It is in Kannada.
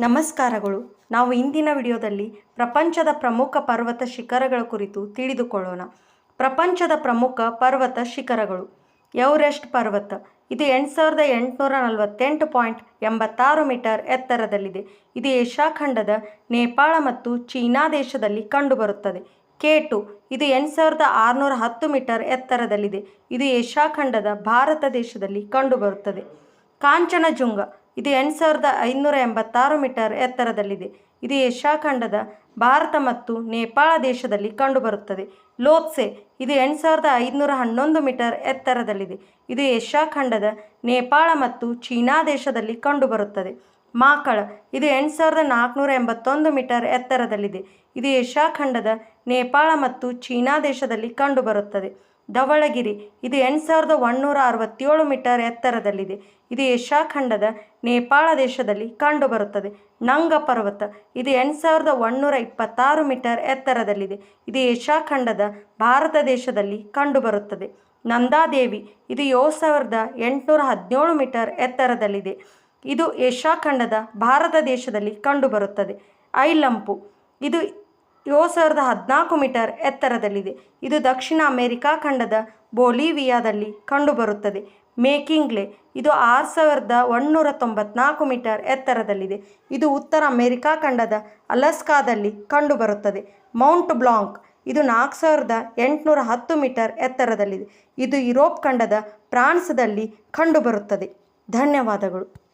ನಮಸ್ಕಾರಗಳು. ನಾವು ಇಂದಿನ ವಿಡಿಯೋದಲ್ಲಿ ಪ್ರಪಂಚದ ಪ್ರಮುಖ ಪರ್ವತ ಶಿಖರಗಳ ಕುರಿತು ತಿಳಿದುಕೊಳ್ಳೋಣ. ಪ್ರಪಂಚದ ಪ್ರಮುಖ ಪರ್ವತ ಶಿಖರಗಳು. ಎವರೆಸ್ಟ್ ಪರ್ವತ. ಇದು ಎಂಟು ಸಾವಿರದ ಎಂಟುನೂರ ನಲವತ್ತೆಂಟು ಪಾಯಿಂಟ್ ಎಂಬತ್ತಾರು ಮೀಟರ್ ಎತ್ತರದಲ್ಲಿದೆ. ಇದು ಏಷ್ಯಾ ಖಂಡದ ನೇಪಾಳ ಮತ್ತು ಚೀನಾ ದೇಶದಲ್ಲಿ ಕಂಡುಬರುತ್ತದೆ. K two. ಇದು ಎಂಟು ಸಾವಿರದ ಆರುನೂರ ಹತ್ತು ಮೀಟರ್ ಎತ್ತರದಲ್ಲಿದೆ. ಇದು ಏಷ್ಯಾ ಖಂಡದ ಭಾರತ ದೇಶದಲ್ಲಿ ಕಂಡುಬರುತ್ತದೆ. ಕಾಂಚನಜುಂಗ. ಇದು ಎಂಟು ಸಾವಿರದ ಐನೂರ ಎಂಬತ್ತಾರು ಮೀಟರ್ ಎತ್ತರದಲ್ಲಿದೆ. ಇದು ಏಷ್ಯಾ ಖಂಡದ ಭಾರತ ಮತ್ತು ನೇಪಾಳ ದೇಶದಲ್ಲಿ ಕಂಡುಬರುತ್ತದೆ. ಲೋತ್ಸೆ, ಇದು ಎಂಟು ಸಾವಿರದ ಐದುನೂರ ಹನ್ನೊಂದು ಮೀಟರ್ ಎತ್ತರದಲ್ಲಿದೆ. ಇದು ಏಷ್ಯಾ ಖಂಡದ ನೇಪಾಳ ಮತ್ತು ಚೀನಾ ದೇಶದಲ್ಲಿ ಕಂಡುಬರುತ್ತದೆ. ಮಾಕಳ, ಇದು ಎಂಟು ಸಾವಿರದ ನಾಲ್ಕುನೂರ ಎಂಬತ್ತೊಂದು ಮೀಟರ್ ಎತ್ತರದಲ್ಲಿದೆ. ಇದು ಏಷ್ಯಾ ಖಂಡದ ನೇಪಾಳ ಮತ್ತು ಚೀನಾ ದೇಶದಲ್ಲಿ ಕಂಡುಬರುತ್ತದೆ. ಧವಳಗಿರಿ, ಇದು ಎಂಟು ಸಾವಿರದ ಒಂದುನೂರ ಅರವತ್ತೇಳು ಮೀಟರ್ ಎತ್ತರದಲ್ಲಿದೆ. ಇದು ಏಷ್ಯಾ ಖಂಡದ ನೇಪಾಳ ದೇಶದಲ್ಲಿ ಕಂಡುಬರುತ್ತದೆ. ನಂಗ ಪರ್ವತ, ಇದು ಎಂಟು ಸಾವಿರದ ಒಂದುನೂರ ಇಪ್ಪತ್ತಾರು ಮೀಟರ್ ಎತ್ತರದಲ್ಲಿದೆ. ಇದು ಏಷ್ಯಾ ಖಂಡದ ಭಾರತ ದೇಶದಲ್ಲಿ ಕಂಡುಬರುತ್ತದೆ. ನಂದಾದೇವಿ, ಇದು ಏಳು ಸಾವಿರದ ಎಂಟುನೂರ ಹದಿನೇಳು ಮೀಟರ್ ಎತ್ತರದಲ್ಲಿದೆ. ಇದು ಏಷ್ಯಾ ಖಂಡದ ಭಾರತ ದೇಶದಲ್ಲಿ ಕಂಡುಬರುತ್ತದೆ. ಐಲಂಪು, ಇದು ಏಳು ಸಾವಿರದ ಹದಿನಾಲ್ಕು ಮೀಟರ್ ಎತ್ತರದಲ್ಲಿದೆ. ಇದು ದಕ್ಷಿಣ ಅಮೆರಿಕಾ ಖಂಡದ ಬೋಲಿವಿಯಾದಲ್ಲಿ ಕಂಡುಬರುತ್ತದೆ. ಮೇಕಿಂಗ್ಲೆ, ಇದು ಆರು ಸಾವಿರದ ಒಂದುನೂರ ತೊಂಬತ್ನಾಲ್ಕು ಮೀಟರ್ ಎತ್ತರದಲ್ಲಿದೆ. ಇದು ಉತ್ತರ ಅಮೆರಿಕಾ ಖಂಡದ ಅಲಸ್ಕಾದಲ್ಲಿ ಕಂಡುಬರುತ್ತದೆ. ಮೌಂಟ್ ಬ್ಲಾಂಕ್, ಇದು ನಾಲ್ಕು ಸಾವಿರದ ಎಂಟುನೂರ ಹತ್ತು ಮೀಟರ್ ಎತ್ತರದಲ್ಲಿದೆ. ಇದು ಯುರೋಪ್ ಖಂಡದ ಫ್ರಾನ್ಸ್ದಲ್ಲಿ ಕಂಡುಬರುತ್ತದೆ. ಧನ್ಯವಾದಗಳು.